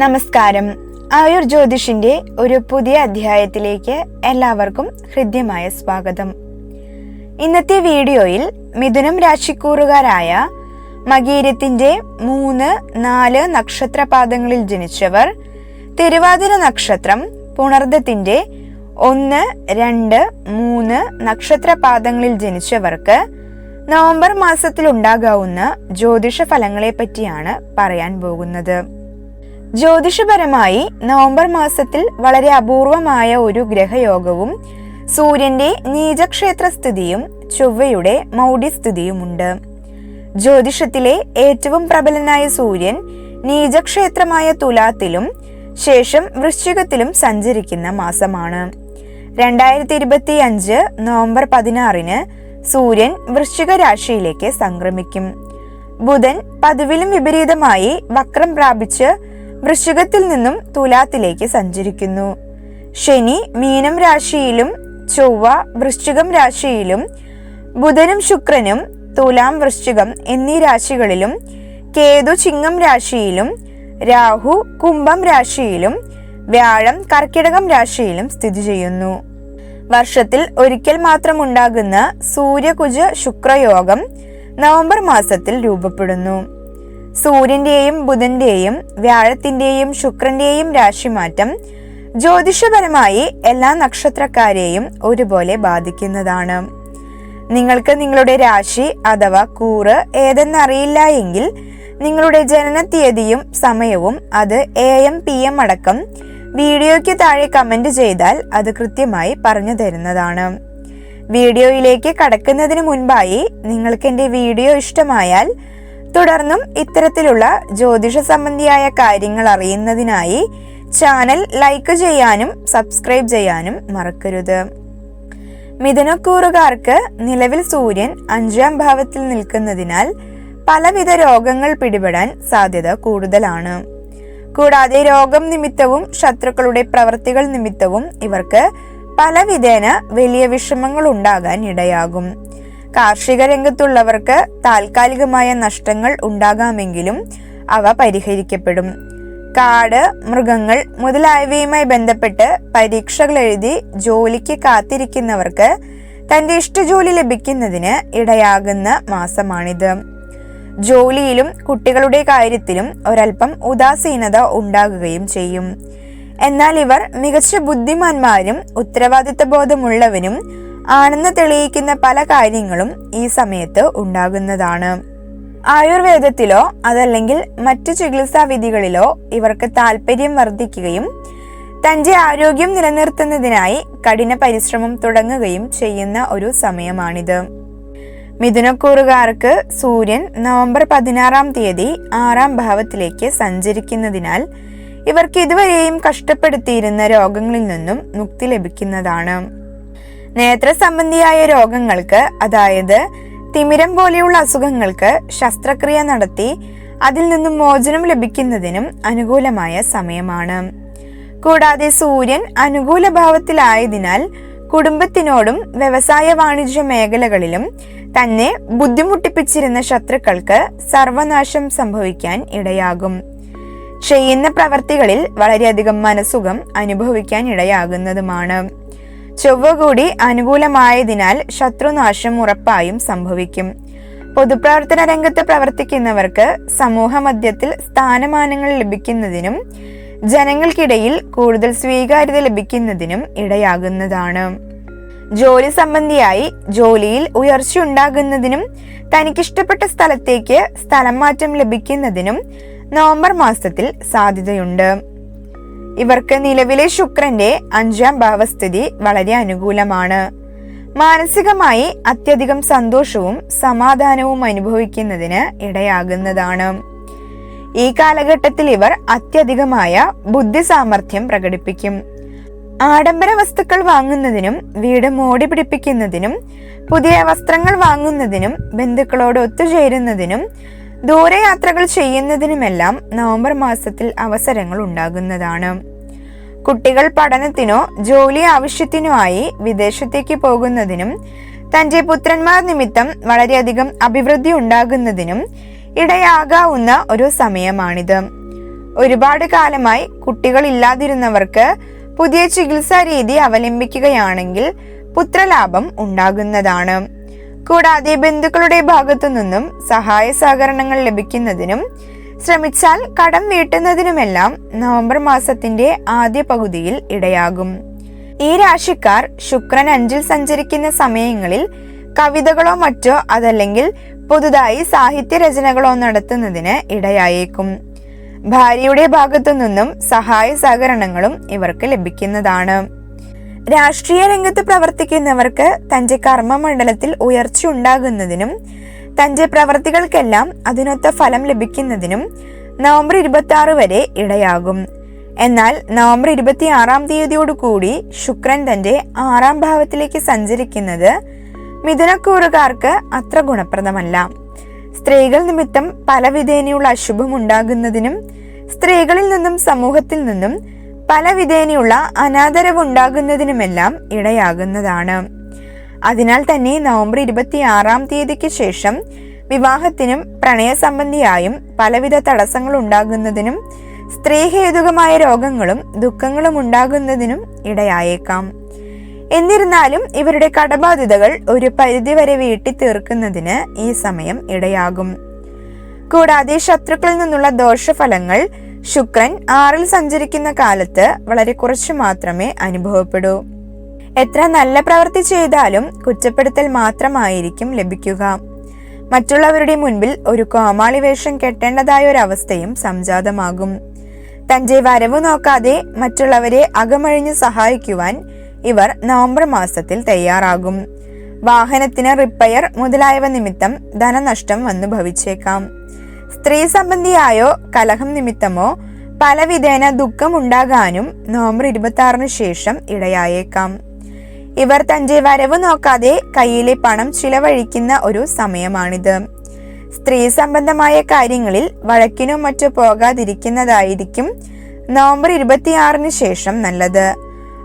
നമസ്കാരം. ആയുർ ജ്യോതിഷിന്റെ ഒരു പുതിയ അധ്യായത്തിലേക്ക് എല്ലാവർക്കും ഹൃദ്യമായ സ്വാഗതം. ഇന്നത്തെ വീഡിയോയിൽ മിഥുനം രാശിക്കൂറുകാരായ മകീരത്തിന്റെ മൂന്ന് നാല് നക്ഷത്രപാദങ്ങളിൽ ജനിച്ചവർ തിരുവാതിര നക്ഷത്രം പുണർദത്തിന്റെ ഒന്ന് രണ്ട് മൂന്ന് നക്ഷത്രപാദങ്ങളിൽ ജനിച്ചവർക്ക് നവംബർ മാസത്തിൽ ഉണ്ടാകാവുന്ന ജ്യോതിഷ ഫലങ്ങളെ പറ്റിയാണ് പറയാൻ പോകുന്നത്. ജ്യോതിഷപരമായി നവംബർ മാസത്തിൽ വളരെ അപൂർവമായ ഒരു ഗ്രഹയോഗവും സൂര്യന്റെ നീചക്ഷേത്ര സ്ഥിതിയും ചൊവ്വയുടെ മൗഢ്യസ്ഥിതിയുമുണ്ട് ജ്യോതിഷത്തിലെ ഏറ്റവും പ്രബലനായ സൂര്യൻ നീചക്ഷേത്രമായ തുലാത്തിലും ശേഷം വൃശ്ചികത്തിലും സഞ്ചരിക്കുന്ന മാസമാണ്. രണ്ടായിരത്തി ഇരുപത്തി അഞ്ച് നവംബർ പതിനാറിന് സൂര്യൻ വൃശ്ചിക രാശിയിലേക്ക് സംക്രമിക്കും. ബുധൻ പതിവിലും വിപരീതമായി വക്രം പ്രാപിച്ച് വൃശ്ചികത്തിൽ നിന്നും തുലാത്തിലേക്ക് സഞ്ചരിക്കുന്നു. ശനി മീനം രാശിയിലും ചൊവ്വ വൃശ്ചികം രാശിയിലും ബുധനും ശുക്രനും തുലാം വൃശ്ചികം എന്നീ രാശികളിലും കേതു ചിങ്ങം രാശിയിലും രാഹു കുംഭം രാശിയിലും വ്യാഴം കർക്കിടകം രാശിയിലും സ്ഥിതി ചെയ്യുന്നു. വർഷത്തിൽ ഒരിക്കൽ മാത്രം ഉണ്ടാകുന്ന സൂര്യകുജ ശുക്രയോഗം നവംബർ മാസത്തിൽ രൂപപ്പെടുന്നു. സൂര്യന്റെയും ബുധന്റെയും വ്യാഴത്തിന്റെയും ശുക്രന്റെയും രാശിമാറ്റം ജ്യോതിഷപരമായി എല്ലാ നക്ഷത്രക്കാരെയും ഒരുപോലെ ബാധിക്കുന്നതാണ്. നിങ്ങൾക്ക് നിങ്ങളുടെ രാശി അഥവാ കൂറ് ഏതെന്നറിയില്ല എങ്കിൽ നിങ്ങളുടെ ജനന തീയതിയും സമയവും അത് എ എം പി എം അടക്കം വീഡിയോയ്ക്ക് താഴെ കമന്റ് ചെയ്താൽ അത് കൃത്യമായി പറഞ്ഞു തരുന്നതാണ്. വീഡിയോയിലേക്ക് കടക്കുന്നതിന് മുൻപായി നിങ്ങൾക്ക് എന്റെ വീഡിയോ ഇഷ്ടമായാൽ തുടർന്നും ഇത്തരത്തിലുള്ള ജ്യോതിഷ സംബന്ധിയായ കാര്യങ്ങൾ അറിയുന്നതിനായി ചാനൽ ലൈക്ക് ചെയ്യാനും സബ്സ്ക്രൈബ് ചെയ്യാനും മറക്കരുത്. മിഥുനക്കൂറുകാർക്ക് നിലവിൽ സൂര്യൻ അഞ്ചാം ഭാവത്തിൽ നിൽക്കുന്നതിനാൽ പലവിധ രോഗങ്ങൾ പിടിപെടാൻ സാധ്യത കൂടുതലാണ്. കൂടാതെ രോഗം നിമിത്തവും ശത്രുക്കളുടെ പ്രവൃത്തികൾ നിമിത്തവും ഇവർക്ക് പലവിധേന വലിയ വിഷമങ്ങൾ ഉണ്ടാകാൻ ഇടയാകും. കാർഷിക രംഗത്തുള്ളവർക്ക് താൽക്കാലികമായ നഷ്ടങ്ങൾ ഉണ്ടാകാമെങ്കിലും അവ പരിഹരിക്കപ്പെടും. കാട് മൃഗങ്ങൾ മുതലായവയുമായി ബന്ധപ്പെട്ട് പരീക്ഷകൾ എഴുതി ജോലിക്ക് കാത്തിരിക്കുന്നവർക്ക് തന്റെ ഇഷ്ടജോലി ലഭിക്കുന്നതിന് ഇടയാകുന്ന മാസമാണിത്. ജോലിയിലും കുട്ടികളുടെ കാര്യത്തിലും ഒരൽപ്പം ഉദാസീനത ഉണ്ടാകുകയും ചെയ്യും. എന്നാൽ ഇവർ മികച്ച ബുദ്ധിമാന്മാരും ഉത്തരവാദിത്ത ബോധമുള്ളവനും ആണെന്ന് തെളിയിക്കുന്ന പല കാര്യങ്ങളും ഈ സമയത്ത് ഉണ്ടാകുന്നതാണ്. ആയുർവേദത്തിലോ അതല്ലെങ്കിൽ മറ്റു ചികിത്സാ വിധികളിലോ ഇവർക്ക് താല്പര്യം വർദ്ധിക്കുകയും തന്റെ ആരോഗ്യം നിലനിർത്തുന്നതിനായി കഠിന പരിശ്രമം തുടങ്ങുകയും ചെയ്യുന്ന ഒരു സമയമാണിത്. മിഥുനക്കൂറുകാർക്ക് സൂര്യൻ നവംബർ പതിനാറാം തീയതി ആറാം ഭാവത്തിലേക്ക് സഞ്ചരിക്കുന്നതിനാൽ ഇവർക്ക് ഇതുവരെയും കഷ്ടപ്പെടുത്തിയിരുന്ന രോഗങ്ങളിൽ നിന്നും മുക്തി ലഭിക്കുന്നതാണ്. നേത്ര സംബന്ധിയായ രോഗങ്ങൾക്ക് അതായത് തിമിരം പോലെയുള്ള അസുഖങ്ങൾക്ക് ശസ്ത്രക്രിയ നടത്തി അതിൽ നിന്നും മോചനം ലഭിക്കുന്നതിനും അനുകൂലമായ സമയമാണ്. കൂടാതെ സൂര്യൻ അനുകൂല ഭാവത്തിലായതിനാൽ കുടുംബത്തിനോടും വ്യവസായ വാണിജ്യ മേഖലകളിലും തന്നെ ബുദ്ധിമുട്ടിപ്പിച്ചിരുന്ന ശത്രുക്കൾക്ക് സർവനാശം സംഭവിക്കാൻ ഇടയാകും. ചെയ്യുന്ന പ്രവർത്തികളിൽ വളരെയധികം മനസുഖം അനുഭവിക്കാൻ ഇടയാകുന്നതുമാണ്. ചൊവ്വ കൂടി അനുകൂലമായതിനാൽ ശത്രുനാശം ഉറപ്പായും സംഭവിക്കും. പൊതുപ്രവർത്തന രംഗത്ത് പ്രവർത്തിക്കുന്നവർക്ക് സമൂഹ മധ്യത്തിൽ സ്ഥാനമാനങ്ങൾ ലഭിക്കുന്നതിനും ജനങ്ങൾക്കിടയിൽ കൂടുതൽ സ്വീകാര്യത ലഭിക്കുന്നതിനും ഇടയാകുന്നതാണ്. ജോലി സംബന്ധിയായി ജോലിയിൽ ഉയർച്ച ഉണ്ടാകുന്നതിനും തനിക്കിഷ്ടപ്പെട്ട സ്ഥലത്തേക്ക് സ്ഥലം മാറ്റം ലഭിക്കുന്നതിനും നവംബർ മാസത്തിൽ സാധ്യതയുണ്ട്. ഇവർക്ക് നിലവിലെ ശുക്രന്റെ അഞ്ചാം ഭാവസ്ഥിതി വളരെ അനുകൂലമാണ്. മാനസികമായി അത്യധികം സന്തോഷവും സമാധാനവും അനുഭവിക്കുന്നതിന് ഇടയാകുന്നതാണ്. ഈ കാലഘട്ടത്തിൽ ഇവർ അത്യധികമായ ബുദ്ധി സാമർഥ്യം പ്രകടിപ്പിക്കും. ആഡംബര വസ്തുക്കൾ വാങ്ങുന്നതിനും വീട് മോടി പിടിപ്പിക്കുന്നതിനും പുതിയ വസ്ത്രങ്ങൾ വാങ്ങുന്നതിനും ബന്ധുക്കളോട് ഒത്തുചേരുന്നതിനും ദൂരയാത്രകൾ ചെയ്യുന്നതിനുമെല്ലാം നവംബർ മാസത്തിൽ അവസരങ്ങൾ ഉണ്ടാകുന്നതാണ്. കുട്ടികൾ പഠനത്തിനോ ജോലി ആവശ്യത്തിനോ ആയി വിദേശത്തേക്ക് പോകുന്നതിനും തന്റെ പുത്രന്മാർ നിമിത്തം വളരെയധികം അഭിവൃദ്ധി ഉണ്ടാകുന്നതിനും ഇടയാകാവുന്ന ഒരു സമയമാണിത്. ഒരുപാട് കാലമായി കുട്ടികൾ ഇല്ലാതിരുന്നവർക്ക് പുതിയ ചികിത്സാ രീതി അവലംബിക്കുകയാണെങ്കിൽ പുത്രലാഭം ഉണ്ടാകുന്നതാണ്. കൂടാതെ ബന്ധുക്കളുടെ ഭാഗത്തു നിന്നും സഹായ സഹകരണങ്ങൾ ലഭിക്കുന്നതിനും ശ്രമിച്ചാൽ കടം വീട്ടുന്നതിനുമെല്ലാം നവംബർ മാസത്തിന്റെ ആദ്യ പകുതിയിൽ ഇടയാകും. ഈ രാശിക്കാർ ശുക്രൻ അഞ്ചിൽ സഞ്ചരിക്കുന്ന സമയങ്ങളിൽ കവിതകളോ മറ്റോ അതല്ലെങ്കിൽ പുതുതായി സാഹിത്യ രചനകളോ നടത്തുന്നതിന് ഇടയായേക്കും. ഭാര്യയുടെ ഭാഗത്തു നിന്നും സഹായ സഹകരണങ്ങളും ഇവർക്ക് ലഭിക്കുന്നതാണ്. രാഷ്ട്രീയ രംഗത്ത് പ്രവർത്തിക്കുന്നവർക്ക് തന്റെ കർമ്മമണ്ഡലത്തിൽ ഉയർച്ച ഉണ്ടാകുന്നതിനും തന്റെ പ്രവർത്തികൾക്കെല്ലാം അതിനൊത്ത ഫലം ലഭിക്കുന്നതിനും നവംബർ ഇരുപത്തി ആറ് വരെ ഇടയാകും. എന്നാൽ നവംബർ ഇരുപത്തി ആറാം തീയതിയോടുകൂടി ശുക്രൻ തന്റെ ആറാം ഭാവത്തിലേക്ക് സഞ്ചരിക്കുന്നത് മിഥുനക്കൂറുകാർക്ക് അത്ര ഗുണപ്രദമല്ല. സ്ത്രീകൾ നിമിത്തം പലവിധേനയുള്ള അശുഭം ഉണ്ടാകുന്നതിനും സ്ത്രീകളിൽ നിന്നും സമൂഹത്തിൽ നിന്നും പല വിധേനയുള്ള അനാദരവുണ്ടാകുന്നതിനുമെല്ലാം ഇടയാകുന്നതാണ്. അതിനാൽ തന്നെ നവംബർ ഇരുപത്തി ആറാം തീയതിക്ക് ശേഷം വിവാഹത്തിനും പ്രണയസംബന്ധിയായും പലവിധ തടസ്സങ്ങൾ ഉണ്ടാകുന്നതിനും സ്ത്രീഹേതുകമായ രോഗങ്ങളും ദുഃഖങ്ങളും ഉണ്ടാകുന്നതിനും ഇടയായേക്കാം. എന്നിരുന്നാലും ഇവരുടെ കടബാധ്യതകൾ ഒരു പരിധിവരെ വീട്ടി തീർക്കുന്നതിന് ഈ സമയം ഇടയാകും. കൂടാതെ ശത്രുക്കളിൽ നിന്നുള്ള ദോഷഫലങ്ങൾ ശുക്രൻ ആറിൽ സഞ്ചരിക്കുന്ന കാലത്ത് വളരെ കുറച്ച് മാത്രമേ അനുഭവപ്പെടൂ. എത്ര നല്ല പ്രവൃത്തി ചെയ്താലും കുറ്റപ്പെടുത്തൽ മാത്രമായിരിക്കും ലഭിക്കുക. മറ്റുള്ളവരുടെ മുൻപിൽ ഒരു കോമാളി വേഷം കെട്ടേണ്ടതായ ഒരു അവസ്ഥയും സംജാതമാകും. തന്റെ വരവ് നോക്കാതെ മറ്റുള്ളവരെ അകമഴിഞ്ഞ് സഹായിക്കുവാൻ ഇവർ നവംബർ മാസത്തിൽ തയ്യാറാകും. വാഹനത്തിന് റിപ്പയർ മുതലായവ നിമിത്തം ധനനഷ്ടം വന്നു ഭവിച്ചേക്കാം സ്ത്രീ സംബന്ധിയായോ കലഹം നിമിത്തമോ പലവിധേന ദുഃഖമുണ്ടാകാനും നവംബർ ഇരുപത്തി ശേഷം ഇടയായേക്കാം. ഇവർ തന്റെ വരവ് നോക്കാതെ കയ്യിലെ പണം ചിലവഴിക്കുന്ന ഒരു സമയമാണിത്. സ്ത്രീ സംബന്ധമായ കാര്യങ്ങളിൽ വഴക്കിനും മറ്റു പോകാതിരിക്കുന്നതായിരിക്കും നവംബർ ഇരുപത്തിയാറിന് ശേഷം നല്ലത്.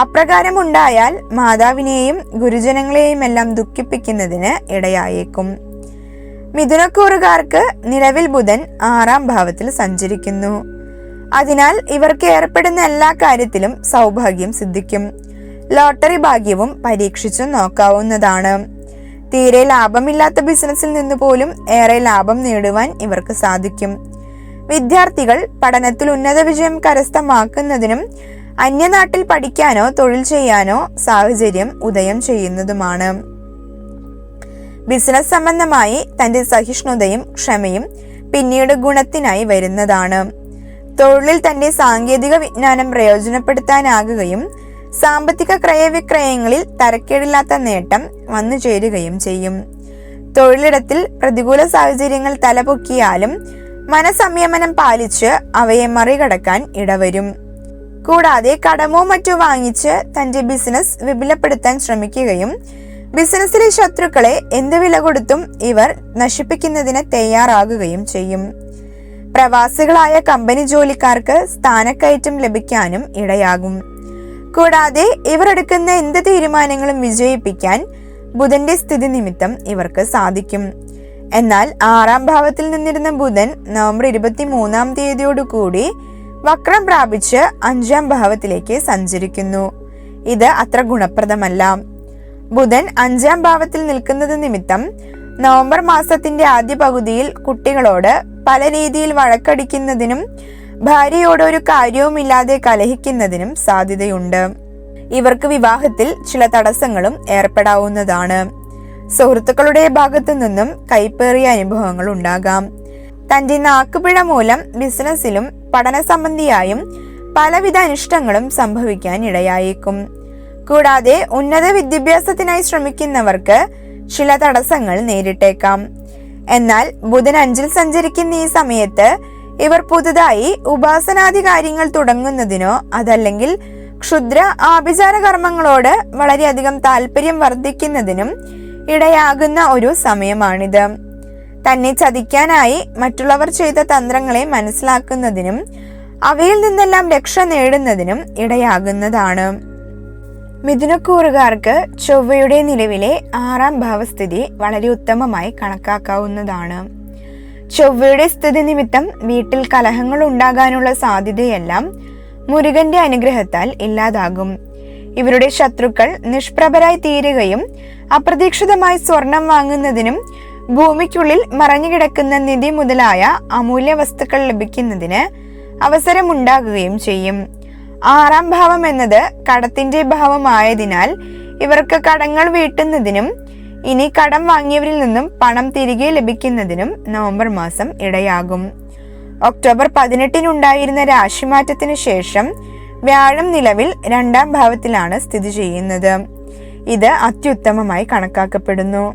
അപ്രകാരം ഉണ്ടായാൽ മാതാവിനെയും ഗുരുജനങ്ങളെയുമെല്ലാം ദുഃഖിപ്പിക്കുന്നതിന് ഇടയായേക്കും. മിഥുനക്കൂറുകാർക്ക് നിലവിൽ ബുധൻ ആറാം ഭാവത്തിൽ സഞ്ചരിക്കുന്നു. അതിനാൽ ഇവർക്ക് ഏർപ്പെടുന്ന എല്ലാ കാര്യത്തിലും സൗഭാഗ്യം സിദ്ധിക്കും. ലോട്ടറി ഭാഗ്യവും പരീക്ഷിച്ചു നോക്കാവുന്നതാണ്. തീരെ ലാഭമില്ലാത്ത ബിസിനസ്സിൽ നിന്ന് പോലും ഏറെ ലാഭം നേടുവാൻ ഇവർക്ക് സാധിക്കും. വിദ്യാർത്ഥികൾ പഠനത്തിൽ ഉന്നത വിജയം കരസ്ഥമാക്കുന്നതിനും അന്യനാട്ടിൽ പഠിക്കാനോ തൊഴിൽ ചെയ്യാനോ സാഹചര്യം ഉദയം ചെയ്യുന്നതുമാണ്. ബിസിനസ് സംബന്ധമായി തന്റെ സഹിഷ്ണുതയും ക്ഷമയും പിന്നീട് ഗുണത്തിനായി വരുന്നതാണ്. തൊഴിലിൽ തന്റെ സാങ്കേതിക വിജ്ഞാനം പ്രയോജനപ്പെടുത്താനാകുകയും സാമ്പത്തിക ക്രയവിക്രയങ്ങളിൽ തരക്കേടില്ലാത്ത നേട്ടം വന്നു ചേരുകയും ചെയ്യും. തൊഴിലിടത്തിൽ പ്രതികൂല സാഹചര്യങ്ങൾ തലപൊക്കിയാലും മനസംയമനം പാലിച്ച് അവയെ മറികടക്കാൻ ഇടവരും. കൂടാതെ കടമോ മറ്റോ വാങ്ങിച്ച് തന്റെ ബിസിനസ് വിപുലപ്പെടുത്താൻ ശ്രമിക്കുകയും ബിസിനസ്സിലെ ശത്രുക്കളെ എന്ത് വില കൊടുത്തും ഇവർ നശിപ്പിക്കുന്നതിന് തയ്യാറാകുകയും ചെയ്യും. പ്രവാസികളായ കമ്പനി ജോലിക്കാർക്ക് സ്ഥാനക്കയറ്റം ലഭിക്കാനും ഇടയാകും. കൂടാതെ ഇവർ എടുക്കുന്ന എന്ത് തീരുമാനങ്ങളും വിജയിപ്പിക്കാൻ ബുധന്റെ സ്ഥിതി നിമിത്തം ഇവർക്ക് സാധിക്കും. എന്നാൽ ആറാം ഭാവത്തിൽ നിന്നിരുന്ന ബുധൻ നവംബർ ഇരുപത്തി മൂന്നാം തീയതിയോടുകൂടി വക്രം പ്രാപിച്ച് അഞ്ചാം ഭാവത്തിലേക്ക് സഞ്ചരിക്കുന്നു. ഇത് അത്ര ഗുണപ്രദമല്ല. ബുധൻ അഞ്ചാം ഭാവത്തിൽ നിൽക്കുന്നത് നിമിത്തം നവംബർ മാസത്തിന്റെ ആദ്യ പകുതിയിൽ കുട്ടികളോട് പല രീതിയിൽ വഴക്കടിക്കുന്നതിനും ഭാര്യയോട് ഒരു കാര്യവുമില്ലാതെ കലഹിക്കുന്നതിനും സാധ്യതയുണ്ട്. ഇവർക്ക് വിവാഹത്തിൽ ചില തടസ്സങ്ങളും ഏർപ്പെടാവുന്നതാണ്. സുഹൃത്തുക്കളുടെ ഭാഗത്തു നിന്നും കൈപ്പേറിയ അനുഭവങ്ങൾ ഉണ്ടാകാം. തന്റെ നാക്കുപിഴ മൂലം ബിസിനസ്സിലും പഠന സംബന്ധിയായും പലവിധ അനിഷ്ടങ്ങളും സംഭവിക്കാൻ ഇടയായേക്കും. കൂടാതെ ഉന്നത വിദ്യാഭ്യാസത്തിനായി ശ്രമിക്കുന്നവർക്ക് ചില തടസ്സങ്ങൾ നേരിട്ടേക്കാം. എന്നാൽ ബുധൻ അഞ്ചിൽ സഞ്ചരിക്കുന്ന ഈ സമയത്ത് ഇവർ പുതുതായി ഉപാസനാദി കാര്യങ്ങൾ തുടങ്ങുന്നതിനോ അതല്ലെങ്കിൽ ക്ഷുദ്ര ആഭിചാര കർമ്മങ്ങളോട് വളരെയധികം താല്പര്യം വർദ്ധിക്കുന്നതിനും ഇടയാകുന്ന ഒരു സമയമാണിത്. തന്നെ ചതിക്കാനായി മറ്റുള്ളവർ ചെയ്ത തന്ത്രങ്ങളെ മനസ്സിലാക്കുന്നതിനും അവയിൽ നിന്നെല്ലാം രക്ഷ നേടുന്നതിനും ഇടയാകുന്നതാണ്. മിഥുനക്കൂറുകാർക്ക് ചൊവ്വയുടെ നിലവിലെ ആറാം ഭാവസ്ഥിതി വളരെ ഉത്തമമായി കണക്കാക്കാവുന്നതാണ്. ചൊവ്വയുടെ സ്ഥിതി നിമിത്തം വീട്ടിൽ കലഹങ്ങൾ ഉണ്ടാകാനുള്ള സാധ്യതയെല്ലാം മുരുകന്റെ അനുഗ്രഹത്താൽ ഇല്ലാതാകും. ഇവരുടെ ശത്രുക്കൾ നിഷ്പ്രഭരായി തീരുകയും അപ്രതീക്ഷിതമായി സ്വർണം വാങ്ങുന്നതിനും ഭൂമിക്കുള്ളിൽ മറഞ്ഞുകിടക്കുന്ന നിധി മുതലായ അമൂല്യ വസ്തുക്കൾ ലഭിക്കുന്നതിന് അവസരമുണ്ടാകുകയും ചെയ്യും. ആറാം ഭാവം എന്നത് കടത്തിന്റെ ഭാവമായതിനാൽ ഇവർക്ക് കടങ്ങൾ വീട്ടുന്നതിനും ഇനി കടം വാങ്ങിയവരിൽ നിന്നും പണം തിരികെ ലഭിക്കുന്നതിനും നവംബർ മാസം ഇടയാകും. ഒക്ടോബർ പതിനെട്ടിനുണ്ടായിരുന്ന രാശിമാറ്റത്തിന് ശേഷം വ്യാഴം നിലവിൽ രണ്ടാം ഭാവത്തിലാണ് സ്ഥിതി ചെയ്യുന്നത്. ഇത് അത്യുത്തമമായി കണക്കാക്കപ്പെടുന്നു.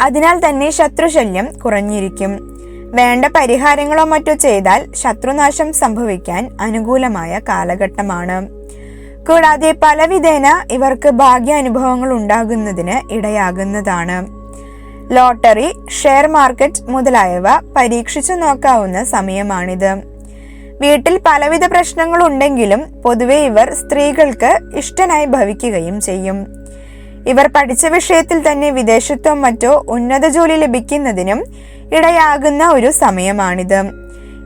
അതിനാൽ തന്നെ ശത്രുശല്യം കുറഞ്ഞിരിക്കും. വേണ്ട പരിഹാരങ്ങളോ മറ്റോ ചെയ്താൽ ശത്രുനാശം സംഭവിക്കാൻ അനുകൂലമായ കാലഘട്ടമാണ്. കൂടാതെ പലവിധേന ഇവർക്ക് ഭാഗ്യാനുഭവങ്ങൾ ഉണ്ടാകുന്നതിന് ഇടയാകുന്നതാണ്. ലോട്ടറി ഷെയർ മാർക്കറ്റ് മുതലായവ പരീക്ഷിച്ചു നോക്കാവുന്ന സമയമാണിത്. വീട്ടിൽ പലവിധ പ്രശ്നങ്ങൾ ഉണ്ടെങ്കിലും പൊതുവെ ഇവർ സ്ത്രീകൾക്ക് ഇഷ്ടനായി ഭവിക്കുകയും ചെയ്യും. ഇവർ പഠിച്ച വിഷയത്തിൽ തന്നെ വിദേശത്തോ മറ്റോ ഉന്നത ജോലി ലഭിക്കുന്നതിനും ഇടയാകുന്ന ഒരു സമയമാണിത്.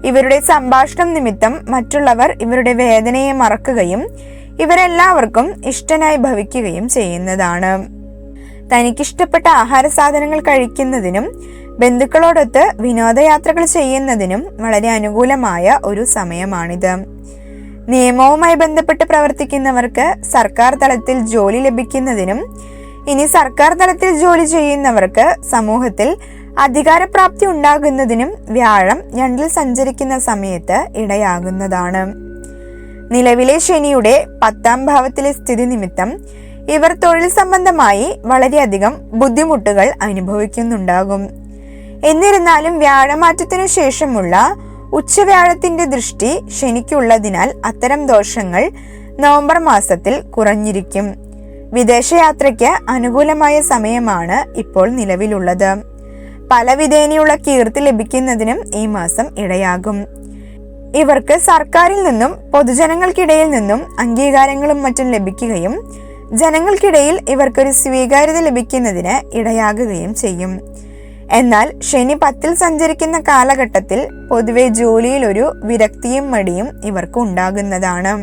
ഇവരുടെ സംഭാഷണം നിമിത്തം മറ്റുള്ളവർ ഇവരുടെ വേദനയെ മറക്കുകയും ഇവരെല്ലാവർക്കും ഇഷ്ടനായി ഭവിക്കുകയും ചെയ്യുന്നതാണ്. തനിക്കിഷ്ടപ്പെട്ട ആഹാര സാധനങ്ങൾ കഴിക്കുന്നതിനും ബന്ധുക്കളോടൊത്ത് വിനോദയാത്രകൾ ചെയ്യുന്നതിനും വളരെ അനുകൂലമായ ഒരു സമയമാണിത്. നിയമവുമായി ബന്ധപ്പെട്ട് പ്രവർത്തിക്കുന്നവർക്ക് സർക്കാർ തലത്തിൽ ജോലി ലഭിക്കുന്നതിനും ഇനി സർക്കാർ തലത്തിൽ ജോലി ചെയ്യുന്നവർക്ക് സമൂഹത്തിൽ അധികാരപ്രാപ്തി ഉണ്ടാകുന്നതിനും വ്യാഴം ഞണ്ടിൽ സഞ്ചരിക്കുന്ന സമയത്ത് ഇടയാകുന്നതാണ്. നിലവിലെ ശനിയുടെ പത്താം ഭാവത്തിലെ സ്ഥിതി നിമിത്തം ഇവർ തൊഴിൽ സംബന്ധമായി വളരെയധികം ബുദ്ധിമുട്ടുകൾ അനുഭവിക്കുന്നുണ്ടാകും. എന്നിരുന്നാലും വ്യാഴമാറ്റത്തിനു ശേഷമുള്ള ഉച്ചവ്യാഴത്തിന്റെ ദൃഷ്ടി ശനിക്കുള്ളതിനാൽ അത്തരം ദോഷങ്ങൾ നവംബർ മാസത്തിൽ കുറഞ്ഞിരിക്കും. വിദേശയാത്രയ്ക്ക് അനുകൂലമായ സമയമാണ് ഇപ്പോൾ നിലവിലുള്ളത്. പല വിധേനയുള്ള കീർത്തി ലഭിക്കുന്നതിനും ഈ മാസം ഇടയാകും. ഇവർക്ക് സർക്കാരിൽ നിന്നും പൊതുജനങ്ങൾക്കിടയിൽ നിന്നും അംഗീകാരങ്ങളും മറ്റും ലഭിക്കുകയും ജനങ്ങൾക്കിടയിൽ ഇവർക്കൊരു സ്വീകാര്യത ലഭിക്കുന്നതിന് ഇടയാകുകയും ചെയ്യും. എന്നാൽ ശനി പത്തിൽ സഞ്ചരിക്കുന്ന കാലഘട്ടത്തിൽ പൊതുവെ ജോലിയിൽ ഒരു വിരക്തിയും മടിയും ഇവർക്ക് ഉണ്ടാകുന്നതാണ്.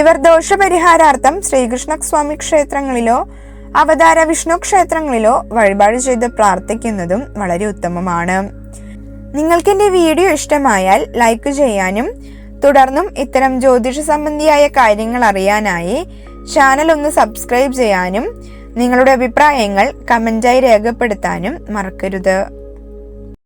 ഇവർ ദോഷപരിഹാരാർത്ഥം ശ്രീകൃഷ്ണസ്വാമി ക്ഷേത്രങ്ങളിലോ അവതാര വിഷ്ണു ക്ഷേത്രങ്ങളിലോ വഴിപാട് ചെയ്ത് പ്രാർത്ഥിക്കുന്നതും വളരെ ഉത്തമമാണ്. നിങ്ങൾക്ക് എന്റെ വീഡിയോ ഇഷ്ടമായാൽ ലൈക്ക് ചെയ്യാനും തുടർന്നും ഇത്തരം ജ്യോതിഷ സംബന്ധിയായ കാര്യങ്ങൾ അറിയാനായി ചാനൽ ഒന്ന് സബ്സ്ക്രൈബ് ചെയ്യാനും നിങ്ങളുടെ അഭിപ്രായങ്ങൾ കമന്റായി രേഖപ്പെടുത്താനും മറക്കരുത്.